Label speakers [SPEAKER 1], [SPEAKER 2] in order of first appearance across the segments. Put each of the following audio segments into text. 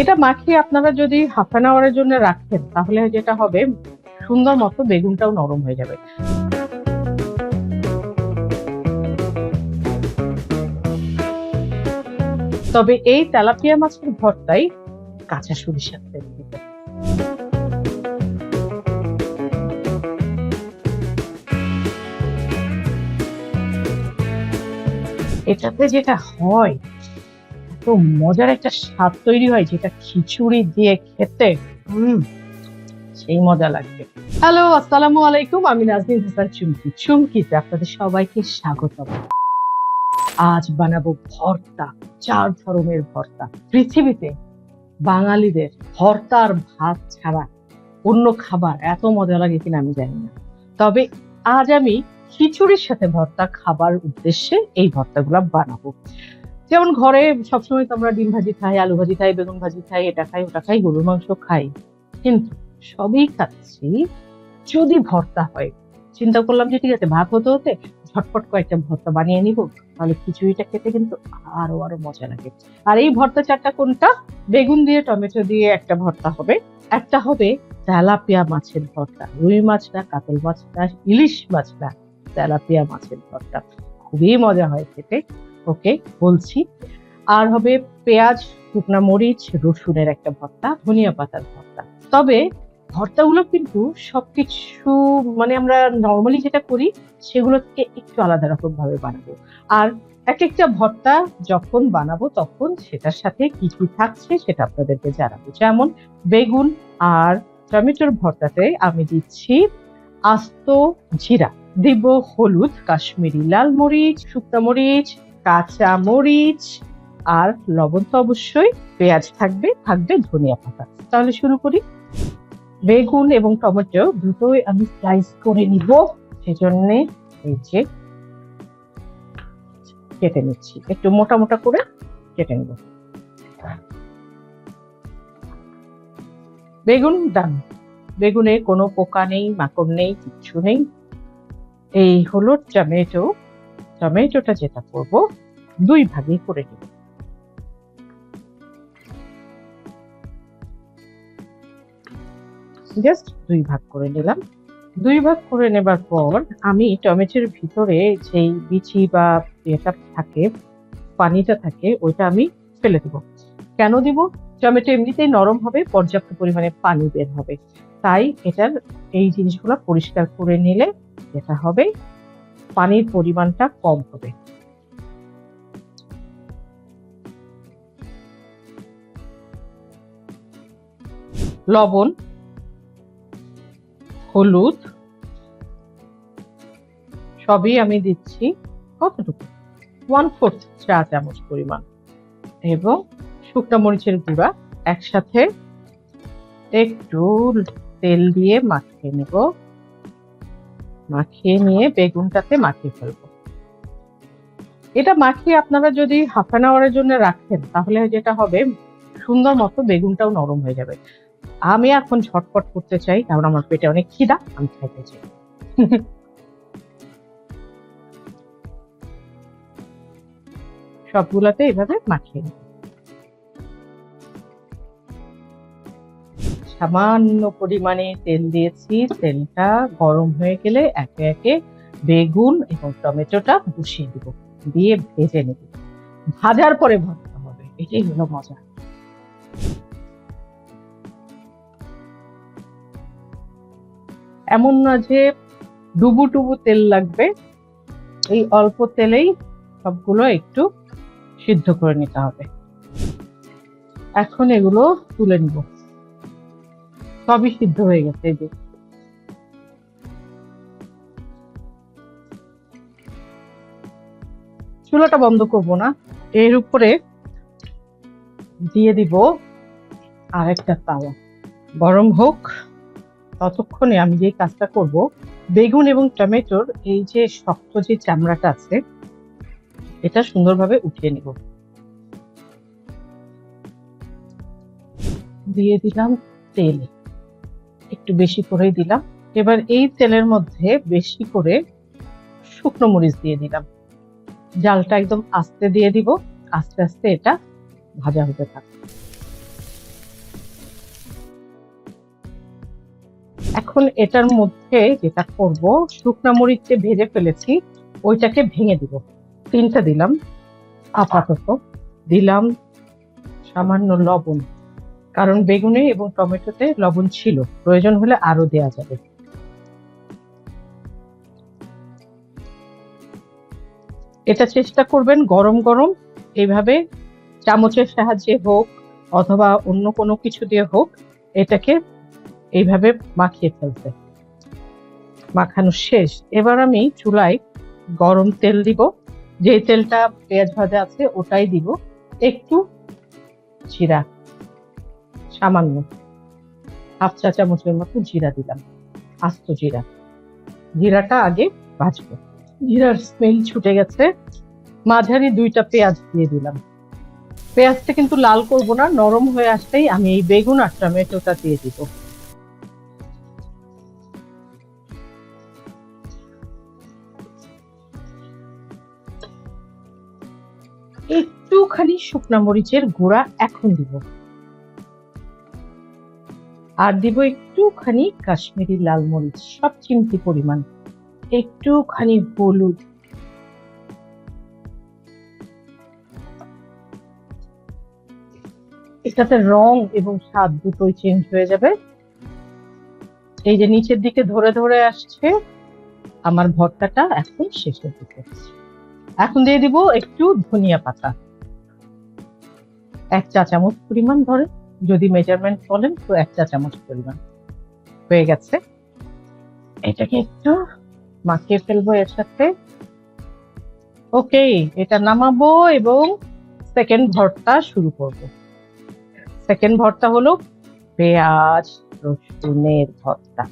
[SPEAKER 1] এটা মাখিয়ে আপনারা যদি হাফ অ্যান আওয়ারের জন্য রাখেন, তাহলে যেটা হবে, সুন্দর মতো বেগুনটাও নরম হয়ে যাবে। তবে এই তেলাপিয়া মাছের ভর্তাই কাঁচা সরিষার তেল এটাতে যেটা হয় এত মজার একটা স্বাদ তৈরি হয় যেটা খিচুড়ি দিয়ে খেতে। হুম, সেই মজা লাগবে। হ্যালো, আসসালামু আলাইকুম, আমি নাজনীন হাসান চুমকি। চুমকিতে আপনাদের সবাইকে স্বাগতম। আজ বানাবো ভর্তা, চার ধরনের ভর্তা। পৃথিবীতে বাঙালিদের ভর্তার ভাত ছাড়া অন্য খাবার এত মজা লাগে কিনা আমি জানি না। তবে আজ আমি খিচুড়ির সাথে ভর্তা খাবার উদ্দেশ্যে এই ভর্তাগুলো বানাবো। যেমন ঘরে সবসময় তো আমরা ডিম ভাজি খাই, আলু ভাজি খাই, বেগুন ভাজি খাই, এটা খাই, ওটা খাই, গরুর মাংস খাই। কিন্তু সবই খাচ্ছি যদি ভর্তা হয়। চিন্তা করলাম যে ঠিক আছে, ভাত হতে হতে ঝটপট কয়েকটা ভর্তা বানিয়ে নিব, তাহলে খিচুড়িটা খেতে কিন্তু আরও আরও মজা লাগে। আর এই ভর্তা চারটা কোনটা? বেগুন দিয়ে, টমেটো দিয়ে একটা ভর্তা হবে। একটা হবে তেলাপিয়া মাছের ভর্তা, রুই মাছ না কাতল মাছ না ইলিশ মাছ না তেলাপিয়া মাছের ভর্তা। খুবই মজা হয় খেতে। ওকে বলছি। আর হবে পেঁয়াজ, শুকনা মরিচ, রসুনের একটা ভর্তা, ধনিয়া পাতার ভর্তা। তবে ভর্তাগুলো কিন্তু সবকিছু মানে আমরা নর্মালি যেটা করি সেগুলো থেকে একটু আলাদা রকম ভাবে বানাবো। আর এক একটা ভর্তা যখন বানাবো তখন সেটার সাথে কি কি থাকছে সেটা আপনাদেরকে জানাব। যেমন বেগুন আর টমেটোর ভর্তাতে আমি দিচ্ছি আস্ত জিরা। দিব হলুদ, কাশ্মীরি লাল মরিচ, শুকনো মরিচ কাঁচা মরিচ আর লবণ তো অবশ্যই, পেঁয়াজ থাকবে থাকবে ধনিয়া পাতা। তাহলে শুরু করি। বেগুন এবং টমেটো দুটোই আমি স্লাইস করে নিব, সেজন্য এই যে কেটে নিচ্ছি। একটু মোটা মোটা করে কেটে নিব। বেগুন ডান বেগুনে কোনো পোকা নেই, মাকড় নেই, কিচ্ছু নেই। এই হলো টমেটো টমেটোটা যেটা করব, দুই ভাগে করে নিব। জাস্ট দুই ভাগ করে নিলাম। দুই ভাগ করে নেবার পর আমি টমেটোর ভিতরে যেই বিচি বা এটা থাকে, পানিটা থাকে, ওইটা আমি ফেলে দিব। কেন দিব? টমেটো এমনিতেই নরম হবে, পর্যাপ্ত পরিমাণে পানি বের হবে। তাই এটার এই জিনিসগুলো পরিষ্কার করে নিলে যেটা হবে পানির পরিমাণটা কম হবে। লবণ, হলুদ, সবই আমি দিচ্ছি কতটুকু? ওয়ান ফোর্থ চা চামচ পরিমাণ এবং শুকনো মরিচের গুঁড়া একসাথে একটু তেল দিয়ে মাখিয়ে নেব। মাখিয়ে নিয়ে বেগুনটাতে মাখিয়ে ফেলব। এটা মাখিয়ে আপনারা যদি হাফ অ্যান আওয়ারের জন্য রাখেন, তাহলে যেটা হবে, সুন্দর মতো বেগুনটাও নরম হয়ে যাবে। আমি এখন ঝটপট করতে চাই, কারণ আমার পেটে অনেক খিদা, আমি খাইতে চাই। সবগুলাতে এভাবে মাখিয়ে নেব সামান্য পরিমাণে তেল দিয়েছি। তেলটা গরম হয়ে গেলে একে একে বেগুন এবং টমেটোটা বসিয়ে দিব। দিয়ে ভেজে নেব। ভাজার পরে ভাজতে হবে। এটাই হলো মজা। এমন না যে ডুবু টুবু তেল লাগবে। এই অল্প তেলেই সবগুলো একটু সিদ্ধ করে নিতে হবে। এখন এগুলো তুলে নিব। সবই সিদ্ধ হয়ে গেছে এই যে। চুলাটা বন্ধ করব না, এর উপরে দিয়ে দিব আরেকটা তাওয়া। গরম হোক, ততক্ষণে আমি যে কাজটা করব, বেগুন এবং টমেটোর এই যে শক্ত যে চামড়াটা আছে, এটা সুন্দরভাবে উঠিয়ে নিব। দিয়ে দিলাম তেল। একটু বেশি করেই দিলাম। এবার এই তেলের মধ্যে বেশি করে শুকনো মরিচ দিয়ে দিলাম। জালটা একদম আস্তে দিয়ে দিব। আস্তে আস্তে এটা ভাজা হতে থাকে। এখন এটার মধ্যে যেটা করব, শুকনা মরিচ যে ভেজে ফেলেছি, ওইটাকে ভেঙে দিব। তিনটা দিলাম, আপাতত। দিলাম সামান্য লবণ। কারণ বেগুনে এবং টমেটোতে লবণ ছিল। প্রয়োজন হলে আরও দেয়া যাবে। এটা চেষ্টা করবেন গরম গরম এইভাবে চামচের সাহায্যে হোক অথবা অন্য কোনো কিছু দিয়ে হোক, এটাকে এইভাবে মাখিয়ে ফেলতে। মাখানো শেষ। এবার আমি চুলায় গরম তেল দিব। যে তেলটা পেঁয়াজ ভাজা আছে ওটাই দিব। একটু জিরা। সামান্য। হাফ চা চামচের মতো জিরা দিলাম। আস্ত জিরা। জিরাটা আগে ভাজবো। জিরার স্মেল ছুটে গেছে। মাঝারি দুইটা পেঁয়াজ দিয়ে দিলাম। পেঁয়াজটা কিন্তু লাল করব না, নরম হয়ে আসতেই আমি এই বেগুন আর টমেটোটা দিয়ে দিব। একটুখানি শুকনা মরিচের গুঁড়া এখন দিব। আর দিব একটুখানি কাশ্মীরি লাল মরিচ, সব চিমটি পরিমাণ। একটুখানি হলুদ। এটাতে রং এবং স্বাদ দুটোই চেঞ্জ হয়ে যাবে। এই যে নিচের দিকে ধরে ধরে আসছে, আমার ভর্তাটা এখন শেষের দিকে এখন দিয়ে দিব একটু ধনিয়া পাতা। এক চা চামচ পরিমাণ ধরে। যদি মেজারমেন্ট বলেন, তো এক চা চামচ পরিমাণ হয়ে গেছে। এটাকে একটু মাখিয়ে ফেলব এর সাথে। ওকে, এটা নামাবো এবং সেকেন্ড ভর্তা শুরু করব। সেকেন্ড ভর্তা হলো পেঁয়াজ, রসুনের ভর্তা।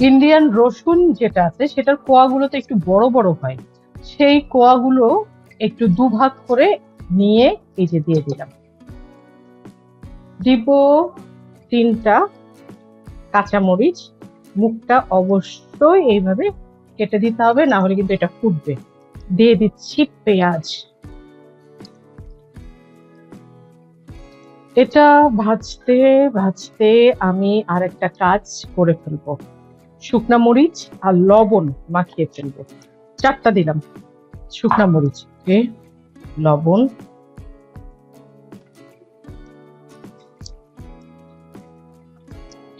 [SPEAKER 1] ইন্ডিয়ান রসুন যেটা আছে, সেটার কোয়াগুলোতে একটু বড় বড় হয়। সেই কোয়াগুলো একটু দুভাগ করে নিয়ে এই যে দিয়ে দিলাম। দিব তিনটা কাঁচামরিচ, মুখটা অবশ্যই এইভাবে কেটে দিতে হবে, না হলে কিন্তু এটা ফুটবে। দিয়ে দিচ্ছি পেঁয়াজ। এটা ভাজতে ভাজতে আমি আর একটা কাজ করে ফেলব। শুকনা মরিচ আর লবণ মাখিয়ে ফেলব। চারটা দিলাম। শুকনা মরিচ লবণ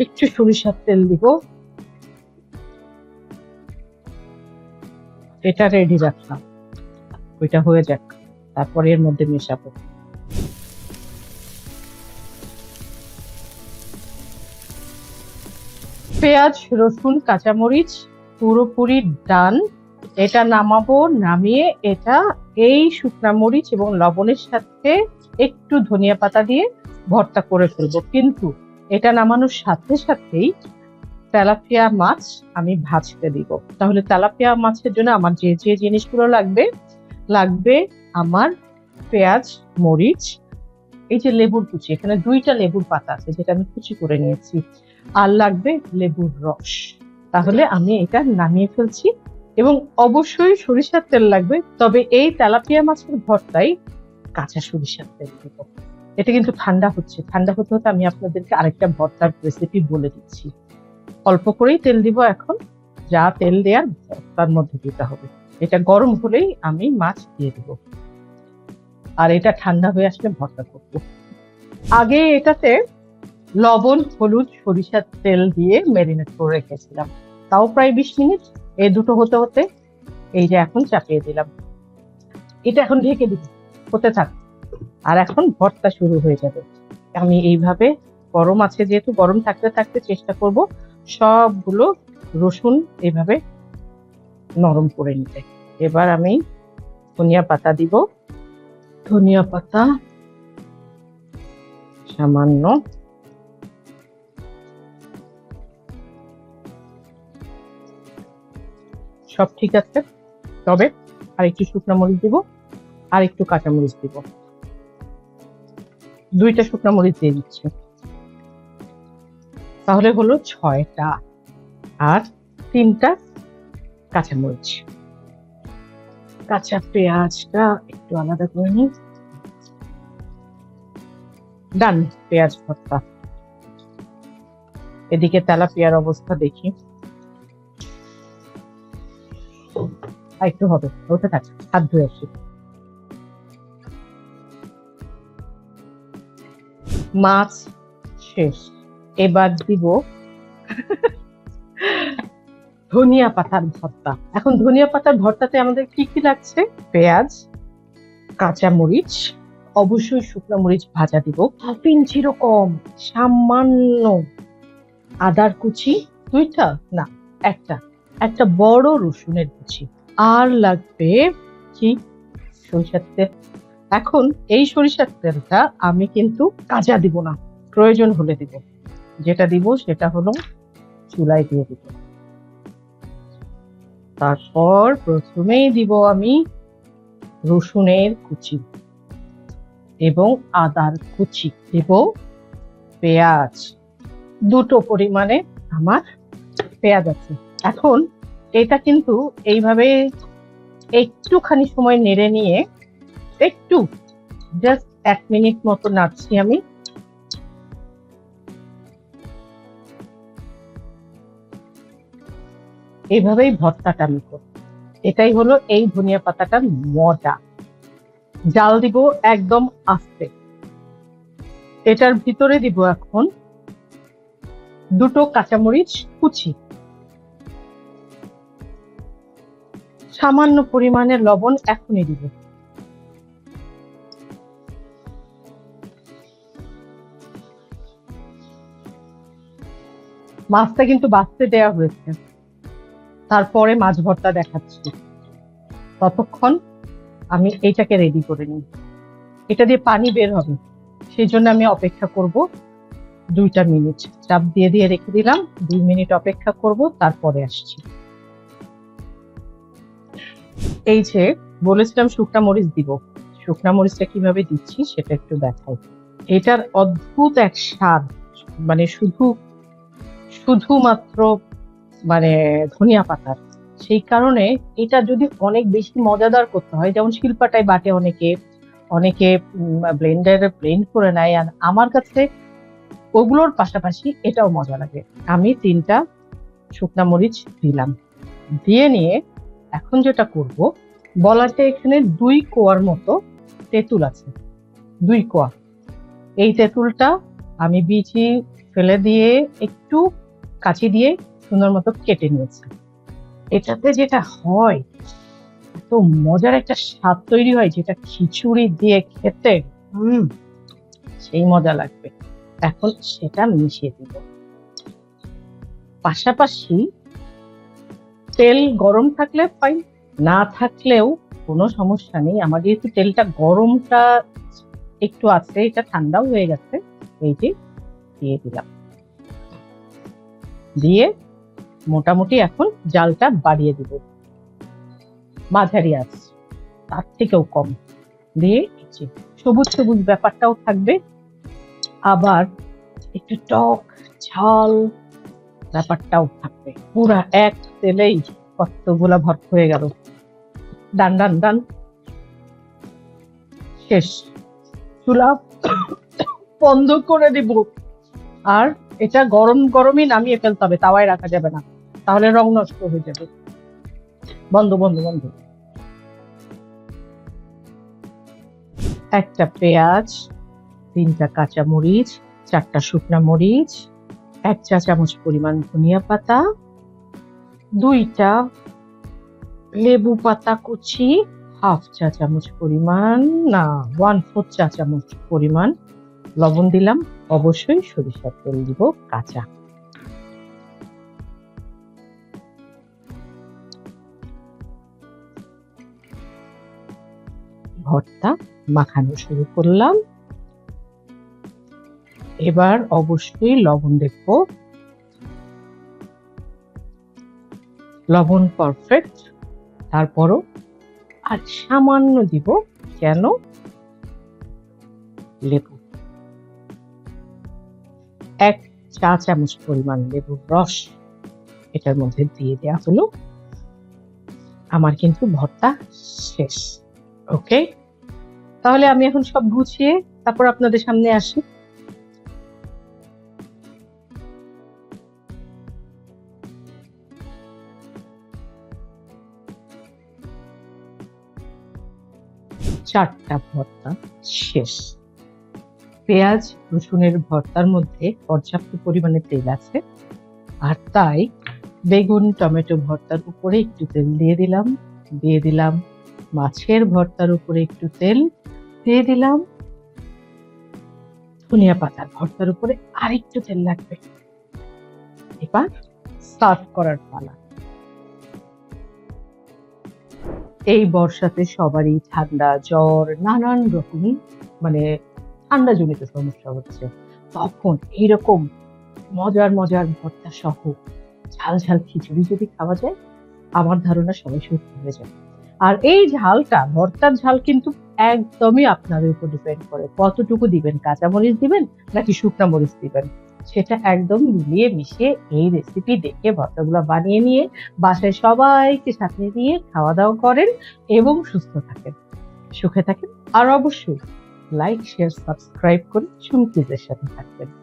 [SPEAKER 1] একটু সরিষার তেল দিব। এটা রেডি রাখলাম। ওইটা হয়ে যাক। তারপরে এর মধ্যে মেশাবো। পেঁয়াজ, রসুন, কাঁচামরিচ, পুরোপুরি ডান। এটা নামাবো, নামিয়ে এটা এই শুকনা মরিচ এবং লবণের সাথে একটু ধনিয়া পাতা দিয়ে ভর্তা করে ফেলব। কিন্তু এটা নামানোর সাথে সাথেই তেলাপিয়া মাছ আমি ভাজতে দিব। তাহলে তেলাপিয়া মাছের জন্য আমার যে যে জিনিসগুলো লাগবে লাগবে আমার পেঁয়াজ, মরিচ, এই যে লেবুর কুচি, এখানে দুইটা লেবুর পাতা আছে যেটা আমি কুচি করে নিয়েছি। আর লাগবে লেবুর রস। তাহলে আমি এটা নামিয়ে ফেলছি এবং অবশ্যই সরিষার তেল লাগবে, তবে এই তেলাপিয়া মাছের ভর্তায় কাঁচা সরিষার তেল দেব। এটা কিন্তু ঠান্ডা হচ্ছে। ঠান্ডা হতে হতে আমি আপনাদেরকে আরেকটা ভর্তার রেসিপি বলে দিচ্ছি। অল্প করেই তেল দিব এখন। যা তেল দেওয়ার তার মধ্যে দিতে হবে। এটা গরম হলেই আমি মাছ দিয়ে দিব। আর এটা ঠান্ডা হয়ে আসলে ভর্তা করব। আগে এটাতে লবণ, হলুদ, সরিষার তেল দিয়ে ম্যারিনেট করে রেখেছিলাম। তাও প্রায় বিশ মিনিট। এ দুটো হতে হতে এই যে এখন চাপিয়ে দিলাম। এটা এখন ঢেকে দিব হতে থাক। আর এখন ভর্তা শুরু হয়ে যাবে। আমি এইভাবে গরম আছে যেহেতু গরম থাকতে থাকতে চেষ্টা করব সবগুলো রসুন এভাবে নরম করে নিতে। এবার আমি ধনিয়া পাতা দিব। ধনিয়া পাতা। সামান্য সব ঠিক আছে তবে আর একটু শুকনো মরিচ দিব আর একটু কাঁচামরিচ দিব। দুইটা শুকনো মরিচ দিয়ে দিচ্ছি। তাহলে হলো ছয়টা আর তিনটা কাঁচামরিচ কাঁচা পেঁয়াজটা একটু আলাদা করে নিই। ডান পেঁয়াজ ভর্তা। এদিকে তেলাপিয়ার অবস্থা দেখি। একটু হবে, ওটা থাক, হাত ধুয়ে আসি। মাছ শেষ। এবার দিব ধনিয়া পাতার ভর্তা। এখন ধনিয়া পাতার ভর্তাতে আমাদের কি কি লাগছে? পেঁয়াজ, কাঁচা মরিচ, অবশ্যই শুকনো মরিচ ভাজা দিব। হাফ ইঞ্চির কম, সামান্য আদার কুচি, দুইটা? না, একটা। একটা বড় রসুনের কুচি। আর লাগবে কি? সরিষার তেল। এখন এই সরিষার তেলটা আমি কিন্তু কাঁচা দিব না, প্রয়োজন হলে দিব। যেটা দিব সেটা হলো চুলায় দিয়ে দিব। তারপর প্রথমেই দিব আমি রসুনের কুচি এবং আদার কুচি দেব পেঁয়াজ। দুটো পরিমাণে আমার পেঁয়াজ আছে। এখন এটা কিন্তু এইভাবে একটুখানি সময় নেড়ে নিয়ে একটু জাস্ট এক মিনিট মতো নাচছি আমি। এইভাবেই ভর্তাটা আমি করব। এটাই হলো এই ধনিয়া পাতাটার মজা। জাল দিব একদম আস্তে। এটার ভিতরে দিব এখন দুটো কাঁচামরিচ কুচি। সামান্য পরিমাণে লবণ এখনই দিব। মাছটা কিন্তু বাঁচতে দেয়া হয়েছে। তারপরে মাছ ভর্তা দেখাচ্ছি। ততক্ষণ আমি এইটাকে রেডি করে নিই। এটা দিয়ে পানি বের হবে। সেই জন্য আমি অপেক্ষা করব দুইটা মিনিট চাপ দিয়ে দিয়ে রেখে দিলাম। দুই মিনিট অপেক্ষা করব, তারপরে আসছি। এই যে বলেছিলাম শুকনা মরিচ দিব। শুকনা মরিচটা কীভাবে দিচ্ছি সেটা একটু দেখাই। এটার অদ্ভুত এক স্বাদ মানে শুধু শুধুমাত্র মানে ধনিয়া পাতার। সেই কারণে এটা যদি অনেক বেশি মজাদার করতে হয়, যেমন শিল্পাটায় বাটে অনেকে অনেকে ব্লেন্ডারে ব্লেন্ড করে নেয়, আর আমার কাছে ওগুলোর পাশাপাশি এটাও মজা লাগে। আমি তিনটা শুকনা মরিচ দিলাম। দিয়ে নিয়ে এখন যেটা করব, বলাতে এখানে দুই কোয়ার মতো তেঁতুল আছে। দুই কোয়া। এই তেঁতুলটা আমি বিচি ফেলে দিয়ে একটু কাচি দিয়ে সুন্দর মতো কেটে নিয়েছি। এটাতে যেটা হয়, এত মজার একটা স্বাদ তৈরি হয় যেটা খিচুড়ি দিয়ে খেতে। হুম, সেই মজা লাগবে। এখন সেটা মিশিয়ে দিব। পাশাপাশি তেল গরম থাকলে ফাইন না থাকলেও কোনো সমস্যা নেই। আমার যেহেতু তেলটা গরমটা একটু আছে, এটা ঠান্ডাও হয়ে গেছে, এই যে দিয়ে দিলাম। দিয়ে মোটামুটি এখন জালটা বাড়িয়ে দিব। মাঝারি আঁচ, তার থেকেও কম। দিয়ে সবুজ সবুজ ব্যাপারটাও থাকবে। আবার একটু টক, ঝাল ব্যাপারটাও থাকবে। পুরা এক তেলেই কতগুলা ভর্ত হয়ে গেল। ডান ডান ডান। শেষ। চুলা বন্ধ করে দিব। আর এটা গরম গরমই নামিয়ে ফেলতে হবে, তাওয়ায় রাখা যাবে না। তাহলে রং নষ্ট হয়ে যাবে। বন্ধ বন্ধ বন্ধ। একটা পেঁয়াজ, তিনটা কাঁচা মরিচ, চারটা শুকনা মরিচ, এক চা চামচ পরিমাণ ধনিয়া পাতা, দুইটা লেবু পাতা কুচি, হাফ চা চামচ পরিমাণ, না ওয়ান ফোর চা চামচ পরিমাণ লবণ দিলাম। অবশ্যই সরিষার তেল দিব কাঁচা। ভর্তা মাখানো শুরু করলাম। এবার অবশ্যই লবণ দেখব লবণ পারফেক্ট তারপরও আর সামান্য দিব কেন? লেবু। এক চা চামচ পরিমাণ লেবুর রস এটার মধ্যে দিয়ে দেওয়া হলো। আমার কিন্তু ভর্তা শেষ। ওকে? তাহলে আমি এখন সব গুছিয়ে তারপর আপনাদের সামনে আসি। চারটা ভর্তা শেষ। পেঁয়াজ, রসুনের ভর্তার মধ্যে পর্যাপ্ত পরিমাণে তেল আছে। আর তাই বেগুন, টমেটো ভর্তার উপরে একটু তেল দিয়ে দিলাম দিয়ে দিলাম মাছের ভর্তার উপরে একটু তেল, দিয়ে দিলাম ধনিয়া পাতার ভর্তার উপরে আরেকটু তেল লাগবে। এবার সার্ভ করার পালা। এই বর্ষাতে সবারই ঠান্ডা, জ্বর, নানান রকম মানে ঠান্ডা জনিত সমস্যা হচ্ছে। তখন এইরকম মজার মজার ভর্তা সহ ঝাল ঝাল খিচুড়ি যদি খাওয়া যায়, আমার ধারণা সবাই সুস্থ হয়ে যাবে। আর এই ঝালটা, ভর্তার ঝাল কিন্তু একদমই আপনাদের উপর ডিপেন্ড করে। কতটুকু দিবেন, কাঁচামরিচ দিবেন, নাকি শুকনা মরিচ দিবেন? সেটা একদম মিলিয়ে মিশিয়ে এই রেসিপি দেখে ভর্তাগুলো বানিয়ে নিয়ে বাসায় সবাইকে সাথে নিয়ে খাওয়া দাওয়া করেন এবং সুস্থ থাকেন। সুখে থাকেন, আর অবশ্যই লাইক শেয়ার সাবস্ক্রাইব করে চুমকিদের সাথে থাকবেন।